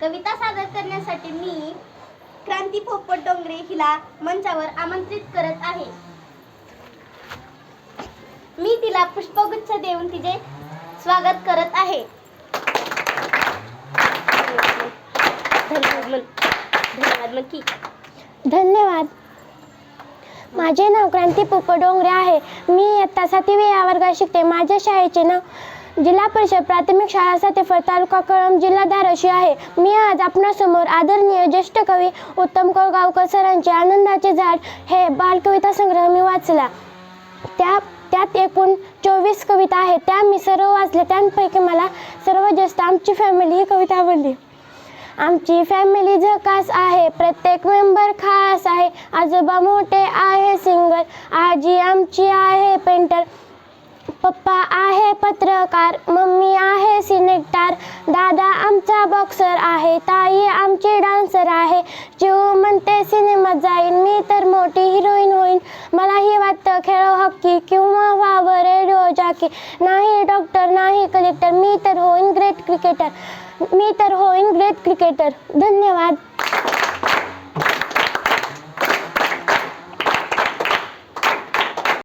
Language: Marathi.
कविता सादर करण्यासाठी मी क्रांती पोपट डोंगरे हिला मंचावर आमंत्रित करत आहे. मी तिला पुष्पगुच्छ देऊन तिचे स्वागत करत आहे. धन्यवाद म्हण धन्यवाद की. धन्यवाद. माझे नाव क्रांती पोपट डोंगरे आहे. मी इयत्ता सातवी या वर्गात शिकते. माझ्या शाळेचे नाव जिल्हा परिषद प्राथमिक शाळा सतेफळ तालुका कळंब जिल्हा धाराशिव आहे. मी आज आपणासमोर आदरणीय ज्येष्ठ कवी उत्तम कोळगावकर सरांचे आनंदाचे झाड हे बालकविता संग्रह मी वाचला. त्या त्यात एकूण चोवीस कविता आहेत. त्या मी सर्व वाचल्या. त्यांपैकी मला सर्वात जास्त आमची फॅमिली ही कविता आवडली. आमची फॅमिली झकास आहे. प्रत्येक मेंबर खास आहे. आजोबा मोठे आहे. सिंगर आजी आमची आहे. पेंटर पप्पा आहे पत्रकार मम्मी आहे सिनेक्टार दादा आमचा बॉक्सर आहे ताई आमची डान्सर आहे. जीव म्हणते सिनेमात जाईन मी तर मोठी हिरोईन होईन. मलाही वाटतं खेळो हॉकी किंवा व्हावं रेडिओ जॉकी. नाही डॉक्टर नाही कलेक्टर मी तर होईन ग्रेट क्रिकेटर मी तर होईन ग्रेट क्रिकेटर धन्यवाद.